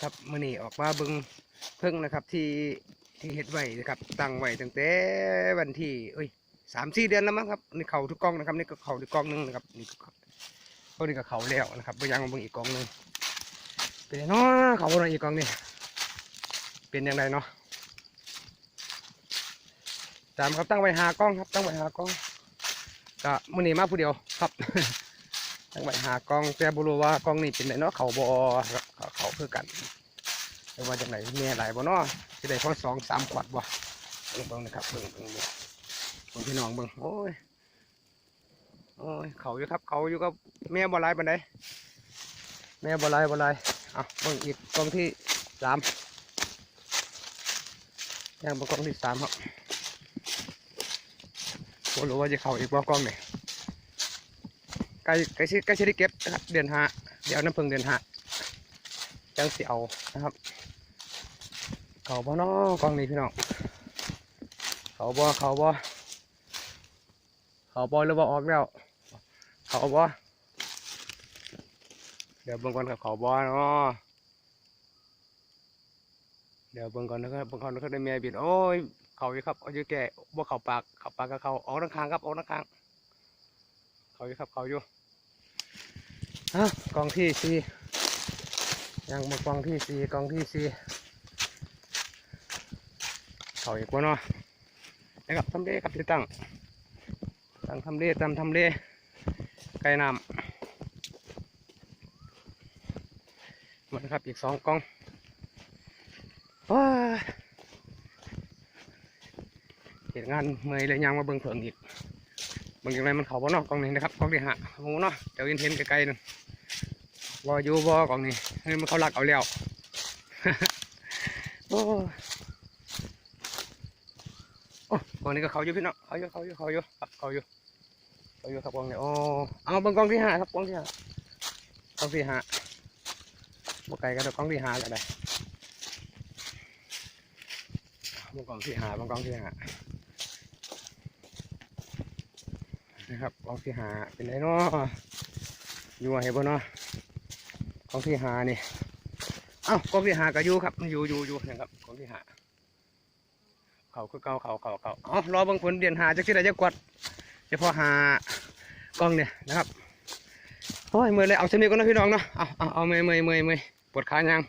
ครับมื่อนี้ออกมาเบิ่งเพิ่งนะครับที่ที่เฮ็ดไว้นะครับตั้งไว้ตั้งแต่วันที่เอ้ยสามสี่เดือนแล้วมั้งครับนี่เขาทุกกล้องนะครับนี่ก็เขาทุกกล้องหนึงนะครับนี่ก็พวกนี้ก็เขาแล้วนะครับไปยังเบิ่งอีกกล้องหนึงเป็นเนาะเขาบ่เนอีกกล้องนี่เป็นยังไงเนาะตามครับตั้งไว้หากล้องครับตั้งไว้หากล้องก็มื่อนี้มาผู้เดียวครับ ตั้งไว้หากล้องแต่บ่รู้ว่ากล้องนี่เป็นไหนเนาะเขาบ่เขาเขาคือกันหรือว่าจากไหนแม่หลายบ่เนาะสิได้พอสองสามขวดบ่เบิ่งเบิ่งนะครับเบิ่งเบิ่งเบิ่งพี่น้องเบิ่งโอ้ยโอ้ยเขาอยู่ครับเขาอยู่กับแม่บ่หลายปานใดแม่บ่หลายบ่ลายเอะเบิ่งอีกกล้องที่สามยังเบิ่งกล้องที่สามครับบ่รู้ว่าจะเข้าอีกบ่กล้องนี่ ล้ใกล้ชิใกล้ชิได้เก็บนะครับเดือนห้าเดี๋ยวน้ำพึ่งเดือนห้าจังสิเอานะครับเขาบ่เน้อกองนี้พี่น้องเขาบ่เขาบ่เขาบ่หรือว่าออกแล้ว เขาบ่เดี๋ยวเบิ่งก่อนครับเขาบ่เนาะเดี๋ยวเบิ่งก่อนนะครับเบิ่งก่อนนะครับได้แม่บิดโอ้ยเขาอยู่ครับเอาอยู่แก่บ่เขาปากเขาปากกับเขาออกทางข้างครับออกทางข้างเขาอยู่ครับเขาอยู่ อะกองที่สี่ยังมากองที่สี่กองที่สี่เขาอีกว่าเนาะนะครับทำเลครับที่ตั้ง ตั้งทำเลตามทำเลไก่น้ำมันครับอีกสองกองว้าเหตุงานเมื่อยเลยยังมาเบิ่งเผิงอีก บิ่งอย่างไรมันเขาบ่เนาะกองนี้นะครับกองที่หะโอ้เนาะเดี๋ยวเห็นเห็นไกลๆนึงบออยู่บอกองนี่เฮ้ยมันเขาหลักเอาแล้วโอ้โอ้กองนี้ก็เขาอยู่พี่น้องเขาอยู่เขาอยู่เขาอยู่ครับเขาอยู่เขาอยู่ครับกองนี้โอ้เอาเบิ่งกองที่ห้าครับกองที่ห้ากองที่ห้าบกไก่กันกองที่ห้าก็ได้บิ่งกองที่ห้าบิ่งกองที่ห้า นะครับกองที่หาเป็นไรเนาะอยู่ไหนบ่เนาะกองที่หานี่เอ้ากองที่หาก็อยู่ครับอยู่อยู่อยู่นะครับกองที่หาเขาคือเก่าเขาเขาเขาเอ้ารอบางผลเดือนหาจะคิดอะไรจะกดจะพอหากล้องเนี่ยนะครับโอ้ยเมื่อยเลยเอาเส้นนี้ก่อนะพี่น้องเนาะเอาเอาเอาเมื่อยเมยเมยเมยปวดขายัง